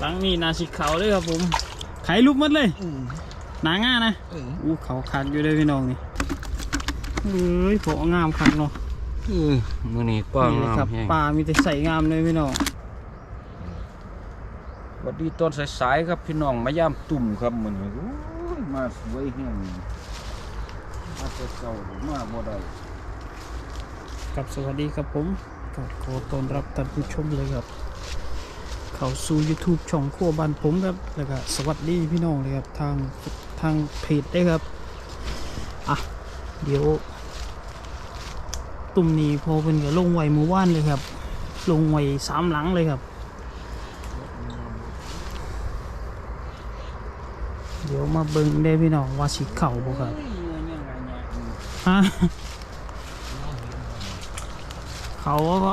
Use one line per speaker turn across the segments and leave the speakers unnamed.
หลังนี้นาสิเขาเลยครับผม ไข่ลุกหมัดเลยหนาง่านะอู้เขาคักอยู่เลยพี่น้องนี่เอ้ยโผงามคักเนาะ
อือมือนี้กว้าง
นี่เลย
งาม
ครับ
แห้ง
ปลามีแต่ใส่งามเลยพี่น้อง
สวัสดีตอนสายๆครับพี่น้องมาย่ามตุ่มครับมือนี้โอ้ยมาสวยแห้งมาแต่เก่ามาบ่ได้
กับสวัสดีครับผมกับขอต้อนรับท่านผู้ชมเลยครับ เข้าสู่ YouTube ช่องครัวบ้านผมครับ แล้วก็สวัสดีพี่น้องเลยครับ ทางทางเพจได้ครับ อะ เดี๋ยว ตุ่มนี้พอเป็นก็ลงไวมือวานเลยครับ ลงไวสามหลังเลยครับ เดี๋ยวมาเบิ่งได้พี่น้องว่าสิเข่าบ่ครับ ฮะ เขาก็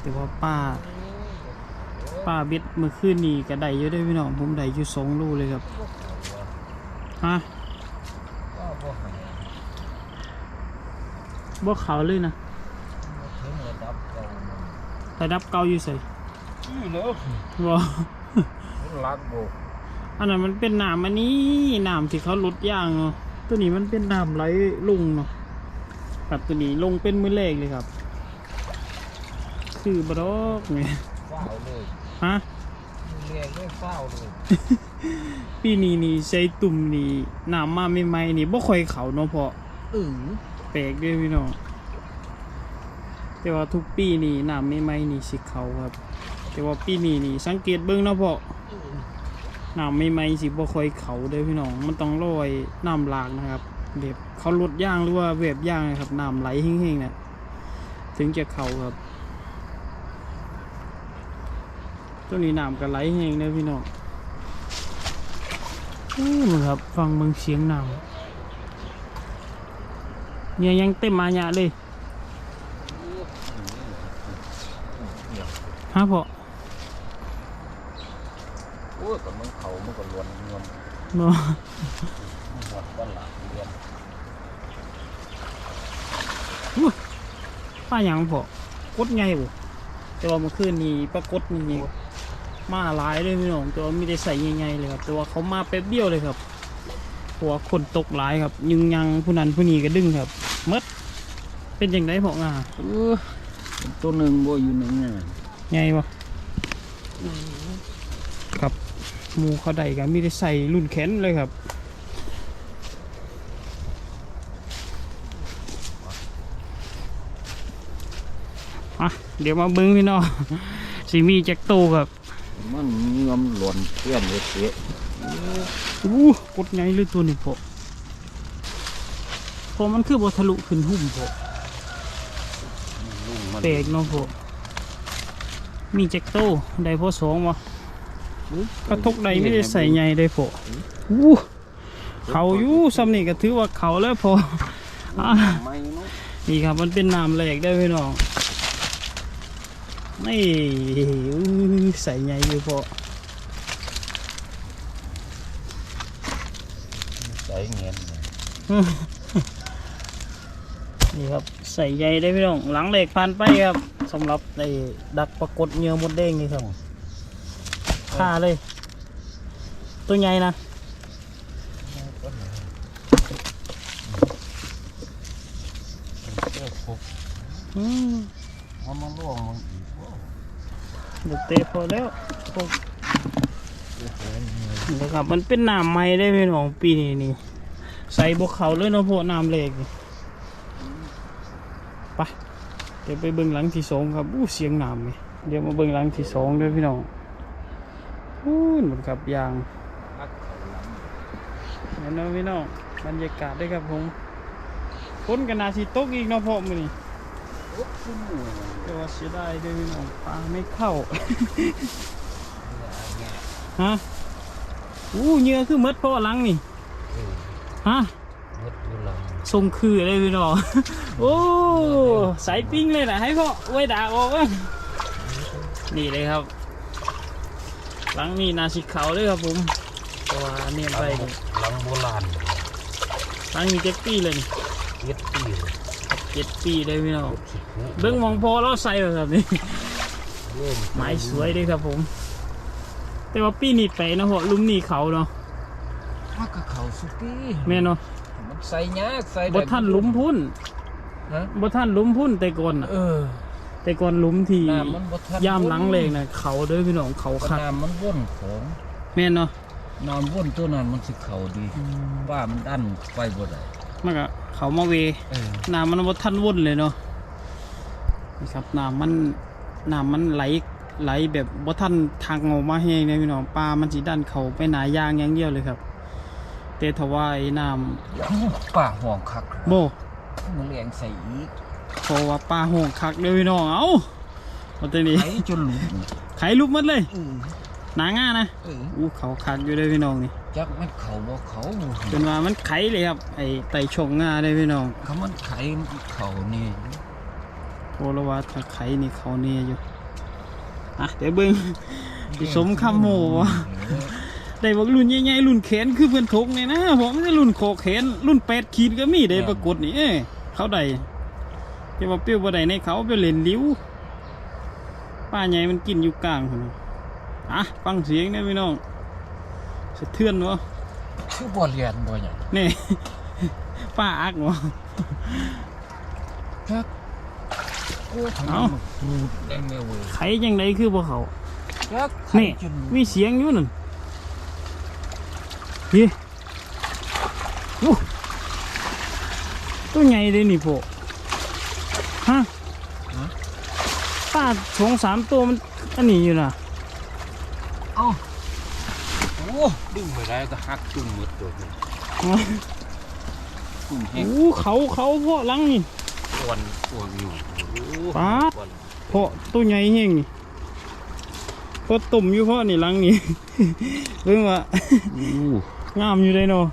แต่ว่าป้า ป้าเบ็ดเมื่อคืนนี้ก็ได้เยอะด้วยพี่น้องผมได้อยู่สองลูกเลยครับฮะบ่เขาเลยนะระดับเก่าอยู่ใส่
นี่เนาะ
บ่
รักโบก
อันนั้นมันเป็นน้ำอันนี้น้ำที่เขาลดย่างเนาะตัวนี้มันเป็นน้ำไหลลงเนาะครับตัวนี้ลงเป็นมือแรกเลยครับ คือบดอกเนี่ย
เฝ้าเลย
ฮะ
เรียกได้เฝ้าเลย
ปีนี้นี่ใช้ตุ่มนี่น้ำมาใหม่ๆนี่บ่ค่อยเขาเนาะเพราะ
อือ
แปลกเด้วยพี่น้องแต่ว่าทุกปีนี่น้ำใหม่ๆนี่สิเขาครับ แต่ว่าปีนี้นี่สังเกตเบิ่งเนาะเพราะน้ำใหม่ๆสิบ่ค่อยเขาเด้อพี่น้องมันต้องรอยน้ำหลากนะครับแบบเขาลดย่างหรือว่าเวบย่างนะครับน้ำไหลแห้งๆน่ะถึงจะเขาครับ ตัวนี้น้ำก็ไหลแห้งเด้อพี่น้องอู้มึงครับฟังมึงเสียงน้ำเนี่ยยังเต็มมาเนี่ยเลยฮะพ่อ
โอ้ยกับมึงเขามันก็ลวนเงิน
เนาะ
หมดวันหลังเรียน
ป้าหยังพ่อกดไงบ่แต่ว่าเมื่อคืนนี้ปรากฏนี่ มาหลายเลยพี่น้องแต่ว่าไม่ได้ใส่ยังไงเลยครับแต่ว่าเขามาแป๊บเดียวเลยครับหัวคนตกหลายครับยึงยังผู้นั้นผู้นี้ก็ดึงครับหมดเป็นยังไงพ่องา
เออตัวหนึ่งบ่อยู่หนึ่งน่ะ
ไงบ่ครับหมูเขาใดกันไม่ได้ใส่รุ่นแขนเลยครับอะเดี๋ยวมาเบิ้งพี่น้องสีมีแจ็คโตครับ
มันเงื่อมหล่นเพื่อนเสีย
อู้กดไงเลยตัวนี้พอพอมันคือบทะลุขึ้นหุ่มพอ
ลุงมัน
แปลกเนาะพอมีแจ็คโตได้พอสองวะกระทกใดไม่ได้ใส่ใหญ่ได้พออู้เขาอยู่ซ้ำนี่ก็ถือว่าเขาแล้วพออะ
ไม่เนาะ
นี่ครับมันเป็นน้ำแหลกได้อพี่น้อง นี่อู้ใส่ใหญ่อยู่พอ
ใส่เงิน
นี่ครับใส่ใยได้พี่น้องหลังเหล็กพันไปครับสำหรับไอ้ดักปรากฏเหยื่อมดแดงนี่ครับฆ่าเลย ตัวใหญ่นะ
เจ้าคุก
อืม
มันมาล่วงมันอีกว่า
เดี๋ยวเตะพอแล้วนี่ครับมันเป็นน้ำใหม่ได้พี่น้องปีนี้นี่ใส่บกเขาเลยเนาะพวกน้ำเหล็กนี่ไปเดี๋ยวไปเบิ่งหลังที่สองครับอู้เสียงน้ำนี่เดี๋ยวมาเบิ่งหลังที่สองด้วยพี่น้องอู้นเหมือนกับยาง
เห็
นไหมพี่น้องบรรยากาศด้วยครับผมฝนกันนาสิตกอีกเนาะพ่อมือนี่ แต่ว่าเสียดายด้วยพี่น้องปลาไม่เข้า ฮะอู้เหงื่อคือหมดพ่อหลังนี่ ฮะ
มดอยู่หลัง
ทรงคือเลยพี่น้องโอ้สายปิ้งเลยนะให้พ่อไว้ด่าออกว่านี่เลยครับ หลังนี่นาสิเขาเลยครับผมเพราะว่าเนี่ยไปนี่
หลังโบราณ
หลังนี้เจ็ดปีเลยนี่
เย็ดปี เลย
เจ็ดปีเลยพี่น้อง
สิบหู
เบิ้งม
เบิ่ง
องพอเราใส่แบบนี้
เริ่ม
ไม้สวยเด้วยครับผม
เริ่ม
ไม้สวยเด้วยครับผม
เริ่ม
นี่ครับแต่ว่าปีนี้ไปเนาะเพราะหลุมนี่เขาเนาะ
มันก็เขาสุปี
แม่นเนาะ
มันใส่ยากใส่ได้
บ่ท่านหลุมพุ่น
ฮะ
บ่ท่านหลุมพุ่นแต่ก่อนน่ะ
เออ
แต่ก่อนหลุมที่
น้ำมันบ่ทัน
ย่ามหลังเลงน่ะเขาเด้อพี่น้องเขาคัก
น้ำมันว่นของ
แม่นเนาะ
น้ำว่นตัวนั้นมันสิเขาดีว่ามันดันไปบ่ได้
มันก็เขามาเว
เออ
น้ำมันบ่ทันวนเลยเนาะนี่ครับน้ำมันน้ำมันไหลไหลแบบบ่ทันทางออกมาแห้งเลยพี่น้องปลามันสิดันเขาไปหนายางอย่างเดียวเลยครับแต่ถ้าว่าไอ้น้ำ
ป่าห่วงคัก
โบ
มันเลี้ยงใส่อีก
เพราะว่าปลาโหงคักเลยพี่น้องเอ้ามาตัวนี้
ไอ้จนหลุม
ไขลุกหมัดเลย
เออ
หนาง่านะ
เออ
อู้เขาคักอยู่เลยพี่น้องนี่
จักมันเขาบ่เขาบ่
จนว่ามันไขเลยครับ ไอ้ไต่ชงง่าเลยพี่น้อง
เขามันไขเขานี่
โพลว่าถ้าไขนี่เขาเนี่ยอยู่อะเดี๋ยวเบิ่งสิสมคำโหวะได้บอกรุ่นใหญ่ๆรุ่นแขนคือเพื่อนทกเนี่ยนะผมไม่ใช่รุ่นโคแขนรุ่นแปดขีดก็มีได้ปรากฏนี่เอ้ยเขาได้แต่ว่าเปรี้ยวบ่ได้ในเขาไปเล่นลิ้วป้าใหญ่มันกินอยู่กลางพุ่นน่ะอะฟังเสียงเนี่ยพี่น้อง สะเทือนวะ
คือบ่เรียนบ่หยัง
นี่ ป้าอักวะ
จักโอ้
เอ้า
พูดได้แม่เว้ย
ไขยังไงคือบ่เขา
จักไข
นี่
จน
มีเสียงอยู่นั่นพี่อู้ตัวใหญ่เลยนี่พวกฮะป้าสองสามตัวมันอันนี้อยู่นะ
เอ้าโอ้ดึงไปได้ก็หักจุ่มหมดตัวเลยจุ่มแห้ง
โอ้เขาเขาเพาะหลังนี่
ส่วนส่วนอยู่โอ้
ปาดเพาะตัวใหญ่แห้งนี่เพาะตุ่มอยู่เพาะนี่หลังนี่เรื่องว่า
อู้
งามอยู่เลยเนาะ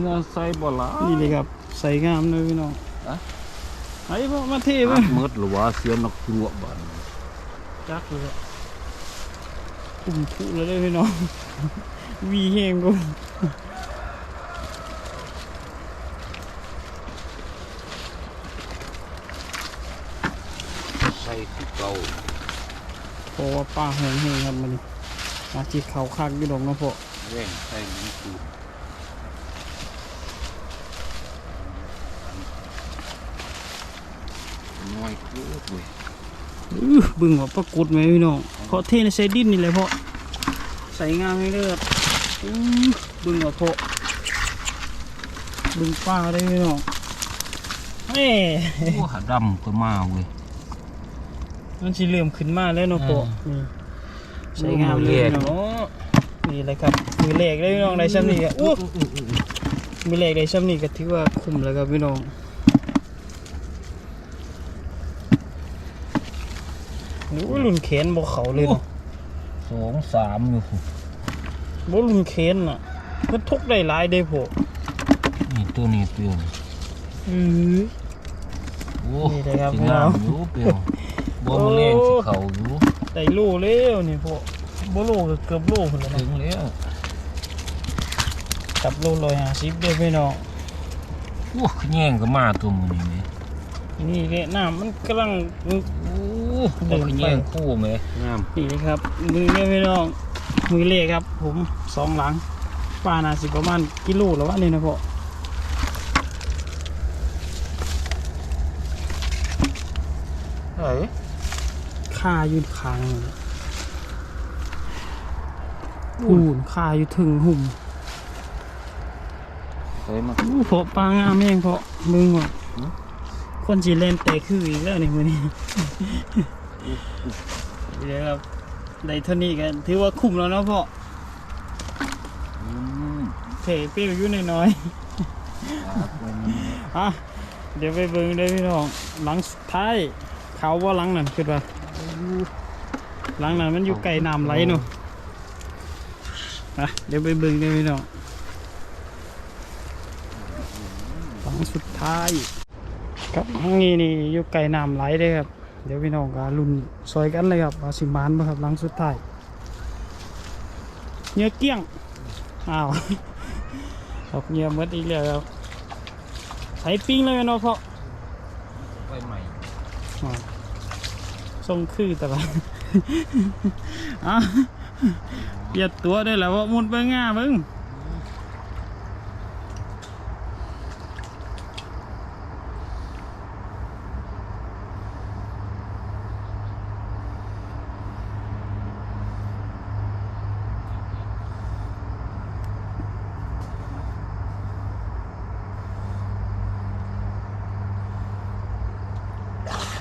เนื้อใส่บ่ละ
นี่เลยครับ ใส่งามเลยพี่น้อง
อะ
ไอ้พวกมาเท
เอ้
ไป
หมดหรือว่าเสียนักจั่วบ้าน
จักเลยอะ ตุ่มทุเลยเด้อพี่น้อง วีแห้งกู
ใส่ที่เก่า
เพราะว่าป้าแห้งแห้งครับมันนี่อาจีเขาคักอยู่ดอกเนาะพ่อ
แว่งใส่มันสูตรน้อยเกินเว้ย
อื้อบึงว่าปรากฏไหมพี่น้อง เพราะเทในใส่ดินนี่เลยพ่อใส่งามให้เลือดอื้อบึงว่าพ่อบึงป้าได้พี่น้องเฮ้
โอ้หาดำก็มาเว้ย
มันสิเริ่มขึ้นมาแล้วเนาะพ่อ
อ่า
นี่ใส่งามเลยพี่น้อง
เนาะ
นี่เลยครับมือเหล็กได้พี่น้องในชั้นนี้ก็อู้มือเหล็กในชั้นนี้ก็ถือว่าคุ้มแล้วครับพี่น้อง โอ้ยรุ่นเขนบ่เขาเลยเนาะ
สองสามอยู่
บ่รุ่นเขนน่ะมันทุกได้หลายได้พอ
นี่ตัวนี้เปรี้ยว
อือ
โอ้
นี่เลยครับ
สิงามอยู่เปรี้ยวบ่มาเล่นสิเขาอยู่
ได้โลแล้วนี่พอบ่โลก็เกือบโลพุ่นแล้ว
ถึ
นะ
งแล้ว
กับโล150เด้อพี่น้อง
โอ้ขะแยงก็มาตัวมือนี่แหม
นี่แหละน้ำมันกำลัง
โอ้ บ่ขะแยคู่แหมงาม
นี่นะครับ มือเนี่ยพี่น้องมือเล็กครับ ผมสองหลังป้านาสิประมาณกิโลแล้ววะนี่นะพ่อ
เอ้ย
ค่ายู่คางหูนค่าอยู่ถึงหุ่ม
เอ้ยมา
อู้เพาะปลางามแม่งเพาะมึงว่ะ คนจีเลนแต่คืออีกแล้วนี่มือนี้เดี๋ยวครับได้เท่านี้กันถือว่าคุ้มแล้วเนาะพ่อ
อืม
เทเปรี้ยวอยู่น้อย
ครับวันนี้
ๆอะเดี๋ยวไปเบิ่งได้อพี่น้องหลังสุดท้ายเขาว่าหลังนั่นคือว่าหลังนั้นมันอยู่ไกลน้ำไหลเนาะอะเดี๋ยวไปเบิ่งได้อพี่น้องหลังสุดท้าย ครับหลังนี้นี่อยู่ไกลน้ำไหลเด้ครับ เดี๋ยวพี่น้องก็รุ่นซอยกันเลยครับว่าสิมานบ่ครับหลังสุดท้ายเนื้อเกี้ยงอ้าวครับเงียบหมดอีกแล้วครับใส่ปิ้งเลยเนาะเพราะ
ไปใหม่
ทรงคือแต่ว่าอะเปียดตัวได้แล้วว่ามุดเบิ่งง่าเบิ่ง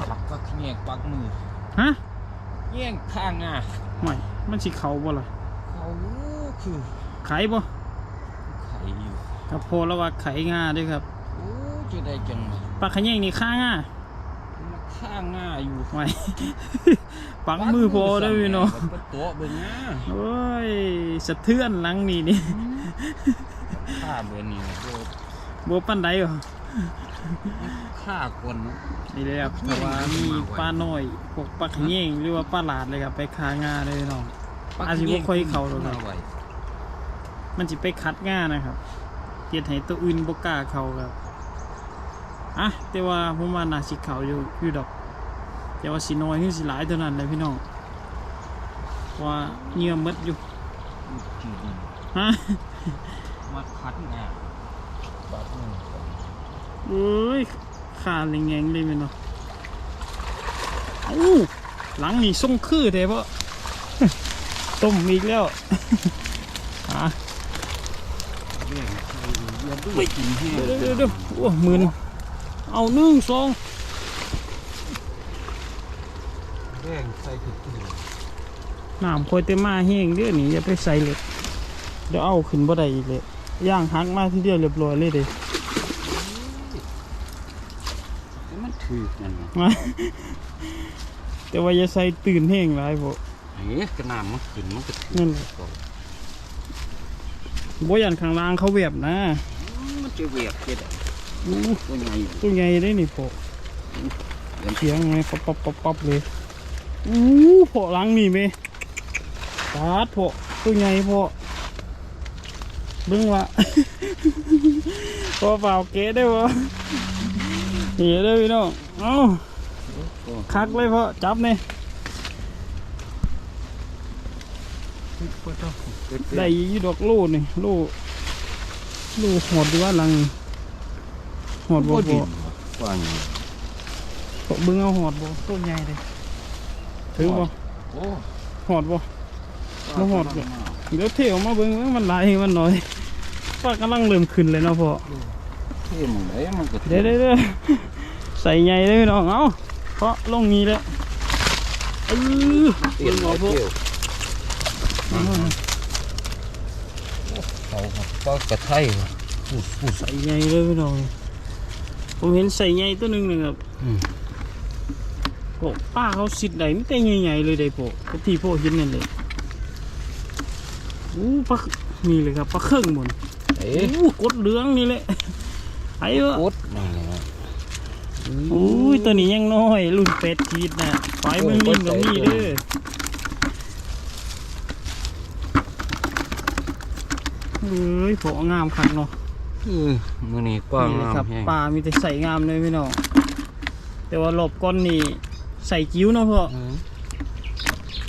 ปักก็แยกปัก มือ
ฮะ
แย่งข้างอะ
ไม่มันสิเขาบ่ล่ะ
เขาคือ
ไข่บ่
ไข่อยู่
ครับพอแล้วว่าไข่ง่าเด้วยครับ
โอ้จะได้จังเลย
ปลาขะแยงนี่ข้าง่า
มันข้างง่าอยู่
ไม่ปังมือพอได้อพี่น้อง
มันก็ตัวเบิ่งง่า
โอ้ยสะเทือนหลังนี่นี่
ข้าเบิ่งนี่โอ้
บ่ปันใดบ่
ข้าคนเนอะ
นี่เลยครับแต่ว่ามีปลาน้อยพวกปลาขะแยงหรือว่าปลาหลาดเลยครับไปคาง่าเลยพี่น้อง อาจสิบ่ค่อยเข้าหรอกครับ
มไว้
มันจะไปคัดง่านะครับเกียดให้ตัวอื่นบกล้าเขาครับอะแต่ว่าผมว่าน่าสิเขาอยู่อยู่ดอก แต่ว่าสิน้อยคือสิหลายเท่านั้นเลยพี่น้องเพราะว่าเหงื่อหมดอยู่
จืด
ฮะ
มาคัดง่าปักมือก่อน
เอ้ยขาแรงเลยแม่นเนาะอู้หลังนี่ส่งคือเด้เพราะต้มอีกแล้วอะ
เรื่องใส่อย่าไปกินแห้ง
เดี๋ยวเดี๋ยวโอ้หมื่นเอาหนึ่งสอง
เรื่องใส่คือตื่น
น้ำคอยเต็มมาแห้งเด้อนี่อย่าไปใส่เล็กเดี๋ยวเอาขึ้นบ่ได้อีกเลยย่างหักมาทีเดียวเรียบร้อยเลยเด้
มันถือนั่นนะ
มาแต่ว่าอย่าใส่ตื่นแห้งหลายพวก
เฮ้ยกระน้ำมันขึ้นมันก็ถือ
นั่นแหละบ่ยันข้างล่างเขาเวียบนะ
มันจะเวียบเจ็ด
อู้
ตัวใหญ่
ตัวใหญ่ได้นี่พวก
เดี๋ยว
เสียงไงป๊อปป๊อปป๊อปป๊อปเลยอู้พวกหลังนี่เมปาดพวกตัวใหญ่พวกเบิ่งว่าพอเปล่าเก๋ได้บ่ นี่เด้อพี่น้องเอ้าคักเลยเพราะจับเนี่ยได้อยี่ดอกลูนี่ลูลูหอดดีว่าหลังหอดบ่
บ่
บ่
ดินว่าไง
เบิ่งเอาหอดบ่ต้นใหญ่เลยถือบ่
โอ้
หอดบ่บ่หอดบ่เดี๋ยวเที่ยวมาเบิ่งว่ามันหลายมันน้อยป้ากำลังเริ่มขึ้นเลยเนาะพ่อ
เท่มึงไหนมันก็
เดี๋ยวเดี๋ยวเดี๋ยวใส่ใหญ่เลยพี่น้องเอาเพราะลงนี้แล้วเออ
เตี้ยน
บ่
เอา
พ่อ
เตี้ยวเขาครับก็กระไทยพูดพูด
ใส่ใหญ่เลยพี่น้องผมเห็นใส่ใหญ่ตัวหนึ่งเลยครับ
อืม
โอ้ป้าเขาสิดไหนไม่แต่ใหญ่ๆเลยเด้โปะที่พ่อเห็นนั่นเลยอู้ปลานี่เลยครับปลาเครื่องหมด
เอ๊ะ
อู้กดเหลืองนี่แหละไอ้ วะ
กดนี่นะ
อุ้ยตัวนี้ยังน้อยรุ่นเป็ดขีดนะปล่อยมึงนิ่งกับนี่เด้อเอ้ยพองามคักเนาะ
เออมื้อนี้กว้าง
นี่เลย
งาม
ครับ
แฮง
ปลามีแต่ใส่งามเลยพี่น้องแต่ว่าหลบก้อนนี่ใส่กิ้วเนาะพ่อ
อืม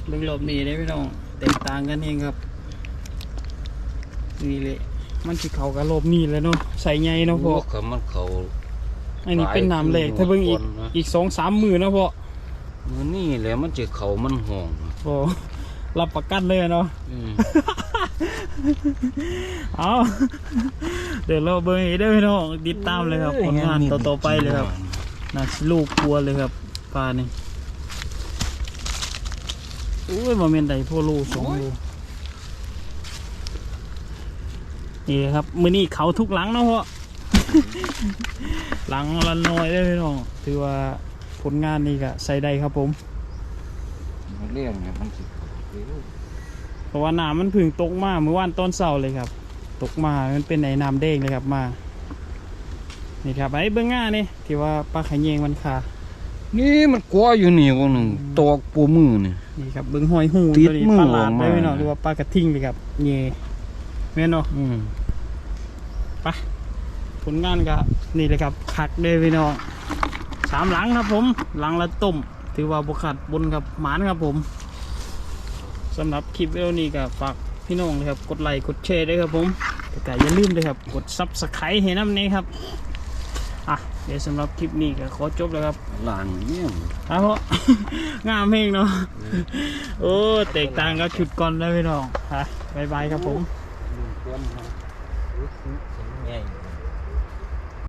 เบิ่งหลบนี่ได้พี่น้องแตกต่างกันเองครับนี่เลย มันสิเขากับหลบนี่แหล้วเนาะใส่ใหญ่เนาะพ่อ
โอ้เขามันเขา
อันนี้เป็นน้ำเหล็กถ้าเบิ่งอีก
หลายคืนนะ
อีกสองสามมือเนาะพ่อ
มื้อนี้แหละมันจะเขามันห่อง
พ่อรับประกันเลยเนาะ
อืม
เอาเดี๋ยวเราเบิ่งอีกได้อพี่น้องติดตามเลยครับผลงานต่อๆไปเลยครับน่าสิลูกกลัวเลยครับปลานี่โอ้ยบ่แม่นใดพ่อลูกสองลูก นี่ครับมื้อนี้เขาทุกหลังเนาะพ่อหลังละน้อยได้อพี่น้องถือว่าผลงานนี่ก็ใส่ได้ครับผม
มันเลี้ยงเนี่ยมันสิเร็ว
เพราะว่าน้ำมันเพึ่งตกมาเมื่อวานตอนเช้าเลยครับ ตกมา มันเป็นไอ้น้ำแดงเลยครับมา นี่ครับไอ้เบื้องหน้านี่ที่ว่าปลาขะแยงมันขา
นี่มันกลัวอยู่นี่คนหนึ่งตอกปูมือนี่
นี่ครับเบื้องหอยหู
ติด
ตัวนี้
มือ
ปลาหลาด
ออกมา
ได้ไหมเนาะหรือว่าปลากระทิงเลยครับเย่ แม่นเนาะ
อืม
ผลงานก็นี่เลยครับคักเลยพี่น้องสามหลังครับผมหลังละต้มถือว่าบุขัดบนครับหมานครับผมสำหรับคลิปวิดีโอนี้ก็ฝากพี่น้องนะครับกดไลค์กดแชร์ด้วยครับผมแต่ก็อย่าลืมด้วยครับกดซับสไครต์ให้น้ำนี้ครับอะเดี๋ยวสำหรับคลิปนี้ก็ขอจบแล้วครับ
หลางเนี่ย
ครับเพราะงามเพลงเนาะโอ้แตกต่างกับชุดก่อนเลยพี่น้องฮะบายบายครับผม
ลุง